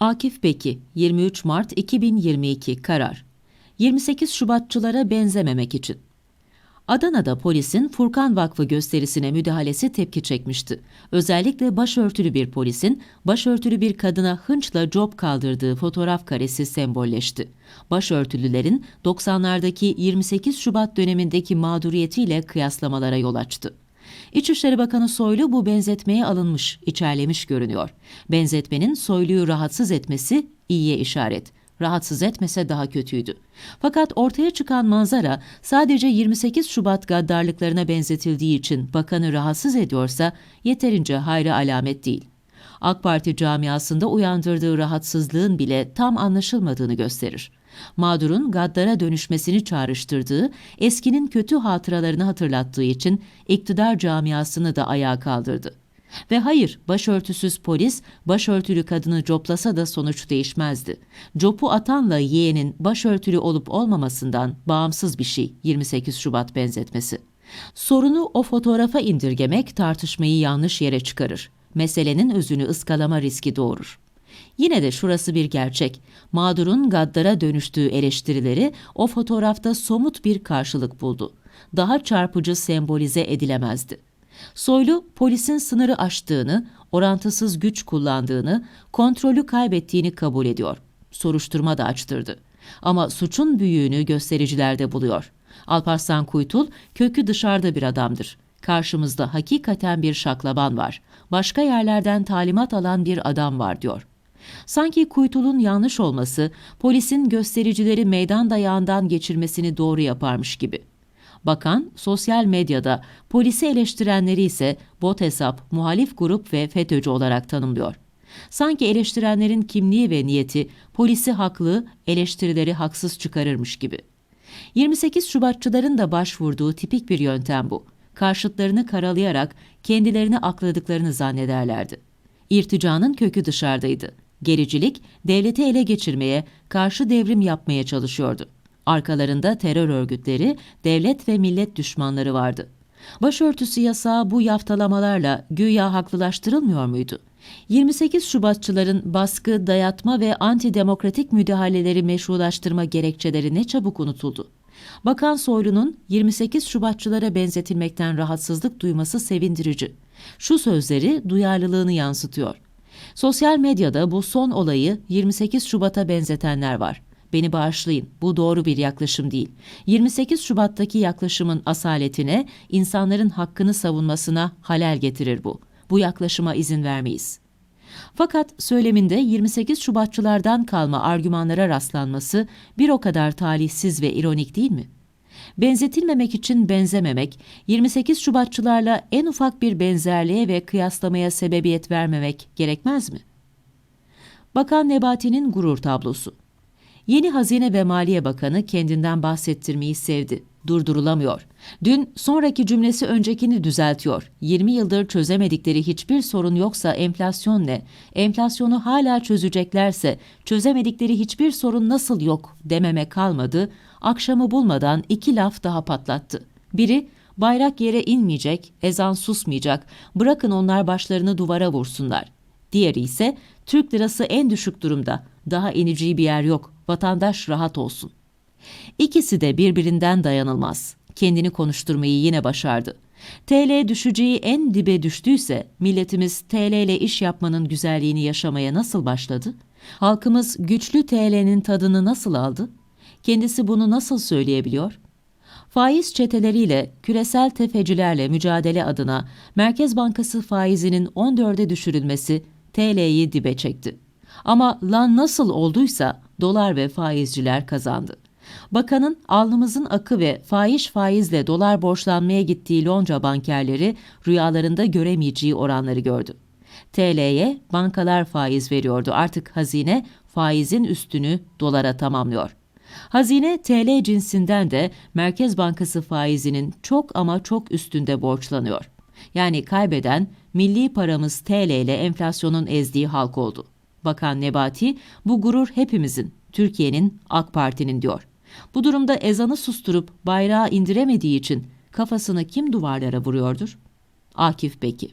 Akif Beki, 23 Mart 2022 karar. 28 Şubatçılara benzememek için. Adana'da polisin Furkan Vakfı gösterisine müdahalesi tepki çekmişti. Özellikle başörtülü bir polisin başörtülü bir kadına hınçla job kaldırdığı fotoğraf karesi sembolleşti. Başörtülülerin 90'lardaki 28 Şubat dönemindeki mağduriyetiyle kıyaslamalara yol açtı. İçişleri Bakanı Soylu bu benzetmeye alınmış, içerlemiş görünüyor. Benzetmenin Soylu'yu rahatsız etmesi iyiye işaret. Rahatsız etmese daha kötüydü. Fakat ortaya çıkan manzara sadece 28 Şubat gaddarlıklarına benzetildiği için bakanı rahatsız ediyorsa yeterince hayra alamet değil. AK Parti camiasında uyandırdığı rahatsızlığın bile tam anlaşılmadığını gösterir. Mağdurun gaddara dönüşmesini çağrıştırdığı, eskinin kötü hatıralarını hatırlattığı için iktidar camiasını da ayağa kaldırdı. Ve hayır, başörtüsüz polis, başörtülü kadını coplasa da sonuç değişmezdi. Copu atanla yeğenin başörtülü olup olmamasından bağımsız bir şey 28 Şubat benzetmesi. Sorunu o fotoğrafa indirgemek tartışmayı yanlış yere çıkarır. Meselenin özünü ıskalama riski doğurur. Yine de şurası bir gerçek. Mağdurun gaddara dönüştüğü eleştirileri o fotoğrafta somut bir karşılık buldu. Daha çarpıcı sembolize edilemezdi. Soylu polisin sınırı aştığını, orantısız güç kullandığını, kontrolü kaybettiğini kabul ediyor. Soruşturma da açtırdı. Ama suçun büyüğünü göstericilerde buluyor. Alparslan Kuytul kökü dışarıda bir adamdır. Karşımızda hakikaten bir şaklaban var. Başka yerlerden talimat alan bir adam var diyor. Sanki Kuytul'un yanlış olması polisin göstericileri meydan dayağından geçirmesini doğru yaparmış gibi. Bakan sosyal medyada polisi eleştirenleri ise bot hesap, muhalif grup ve FETÖ'cü olarak tanımlıyor. Sanki eleştirenlerin kimliği ve niyeti polisi haklı, eleştirileri haksız çıkarırmış gibi. 28 Şubatçıların da başvurduğu tipik bir yöntem bu. Karşıtlarını karalayarak kendilerini akladıklarını zannederlerdi. İrticanın kökü dışarıdaydı. Gericilik, devleti ele geçirmeye, karşı devrim yapmaya çalışıyordu. Arkalarında terör örgütleri, devlet ve millet düşmanları vardı. Başörtüsü yasağı bu yaftalamalarla güya haklılaştırılmıyor muydu? 28 Şubatçıların baskı, dayatma ve antidemokratik müdahaleleri meşrulaştırma gerekçeleri ne çabuk unutuldu. Bakan Soylu'nun 28 Şubatçılara benzetilmekten rahatsızlık duyması sevindirici. Şu sözleri duyarlılığını yansıtıyor. Sosyal medyada bu son olayı 28 Şubat'a benzetenler var. Beni bağışlayın, bu doğru bir yaklaşım değil. 28 Şubat'taki yaklaşımın asaletine, insanların hakkını savunmasına halel getirir bu. Bu yaklaşıma izin vermeyiz. Fakat söyleminde 28 Şubatçılardan kalma argümanlara rastlanması bir o kadar talihsiz ve ironik değil mi? Benzetilmemek için benzememek, 28 Şubatçılarla en ufak bir benzerliğe ve kıyaslamaya sebebiyet vermemek gerekmez mi? Bakan Nebati'nin gurur tablosu. Yeni Hazine ve Maliye Bakanı kendinden bahsettirmeyi sevdi. Durdurulamıyor. Dün sonraki cümlesi öncekini düzeltiyor. 20 yıldır çözemedikleri hiçbir sorun yoksa enflasyon ne? Enflasyonu hala çözeceklerse çözemedikleri hiçbir sorun nasıl yok dememe kalmadı. Akşamı bulmadan iki laf daha patlattı. Biri bayrak yere inmeyecek, ezan susmayacak, bırakın onlar başlarını duvara vursunlar. Diğeri ise Türk lirası en düşük durumda, daha ineceği bir yer yok, vatandaş rahat olsun. İkisi de birbirinden dayanılmaz. Kendini konuşturmayı yine başardı. TL düşeceği en dibe düştüyse milletimiz TL ile iş yapmanın güzelliğini yaşamaya nasıl başladı? Halkımız güçlü TL'nin tadını nasıl aldı? Kendisi bunu nasıl söyleyebiliyor? Faiz çeteleriyle, küresel tefecilerle mücadele adına Merkez Bankası faizinin 14'e düşürülmesi TL'yi dibe çekti. Ama lan nasıl olduysa dolar ve faizciler kazandı. Bakanın alnımızın akı ve faiz faizle dolar borçlanmaya gittiği lonca bankerleri rüyalarında göremeyeceği oranları gördü. TL'ye bankalar faiz veriyordu. Artık hazine faizin üstünü dolara tamamlıyor. Hazine TL cinsinden de Merkez Bankası faizinin çok ama çok üstünde borçlanıyor. Yani kaybeden milli paramız TL ile enflasyonun ezdiği halk oldu. Bakan Nebati, bu gurur hepimizin, Türkiye'nin, AK Parti'nin diyor. Bu durumda ezanı susturup bayrağı indiremediği için kafasını kim duvarlara vuruyordur? Akif Beki